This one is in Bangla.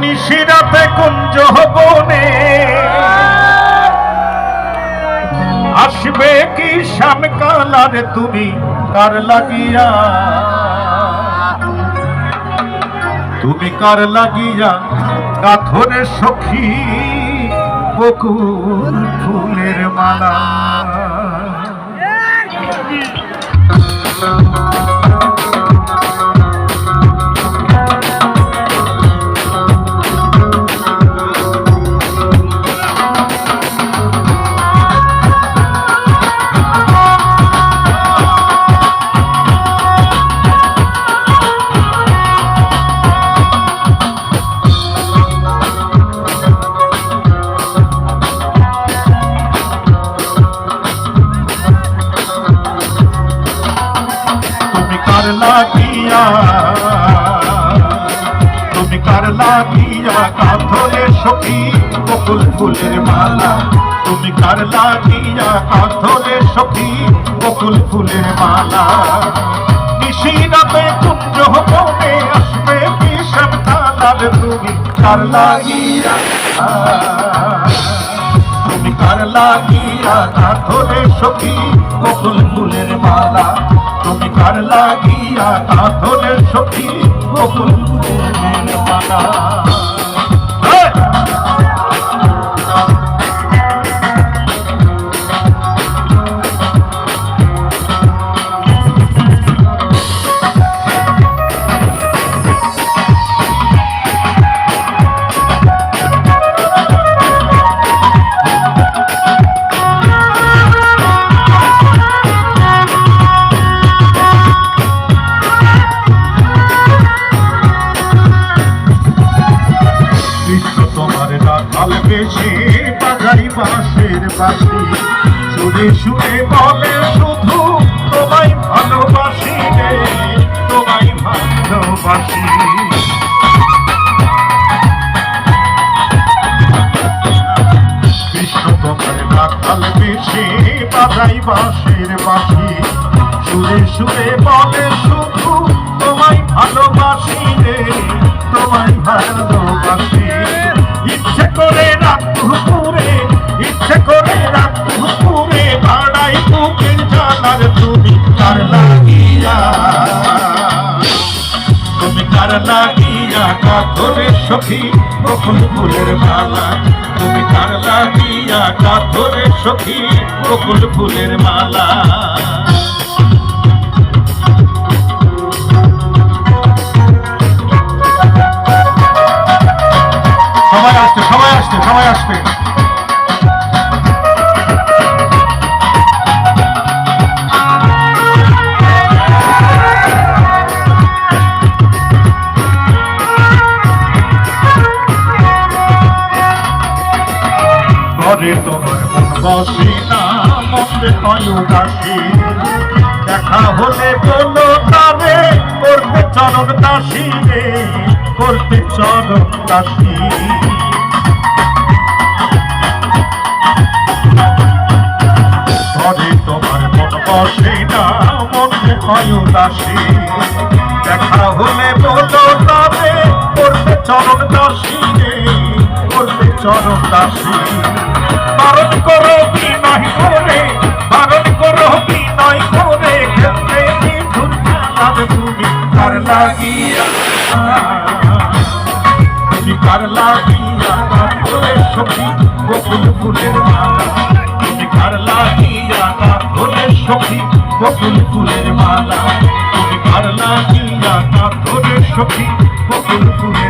নিশিরাতে কুঞ্জ বনে আসবে কি শ্যামকালার তুমি কার লাগিয়া? তুমি কার লাগিয়া কাথরে সখী বকুল ফুলের মালা? লাগিয়া কাঁধরে সখী বকুল ফুলের মালা। তুমি কার লাগিয়া কাঁধরে সখী বকুল ফুলের মালা। নিশিরাতে কুঞ্জ বনে আসবে বিষম তালার তুমি কার লাগিয়া তুমি কার লাগিয়া কাঁধরে সখী, কখন ফুলের মালা? তুমি কার লাগিয়া কাঁধরে সখী, কখন ফুলের মালা? বাঁশের বাসি সুরে বলে শুধু, তোমায় ভালোবাসি রে, তোমায় ভালোবাসি। সুরে সুরে বলে শুধু, তোমায় ভালোবাসি রে, তোমায় ভালোবাসি। ইচ্ছে করে রাত কাতরে সখী, কখন ফুলের মালা? তুমি তার লাগিয়া সখী ফুলের মালা? সবাই আসবে সবাই আসবে সবাই আসবে ঘরে তোমার বসে না, মনে হয় উদাসী। দেখা হলে বলো তারে, করতে চরণ দাসী রে, করতে চরণ দাসী। ঘরে তোমার মন বসে না, মনে হয় উদাসী। দেখা হলে বলো তারে, করতে চরণ দাসী রে, করতে চরণ দাসী। বারণ করো কি নয় করে বারণ করো কি নয় করে খেলতে মিঠুন খেলার তুমি? কার লাগিয়া? তুমি কার লাগিয়া? কাঠরে সখী, বকুল ফুলের মালা। তুমি কার লাগিয়া? কাঠরে সখী, বকুল ফুলের মালা। তুমি কার লাগিয়া? কাঠরে সখী, বকুল ফুলের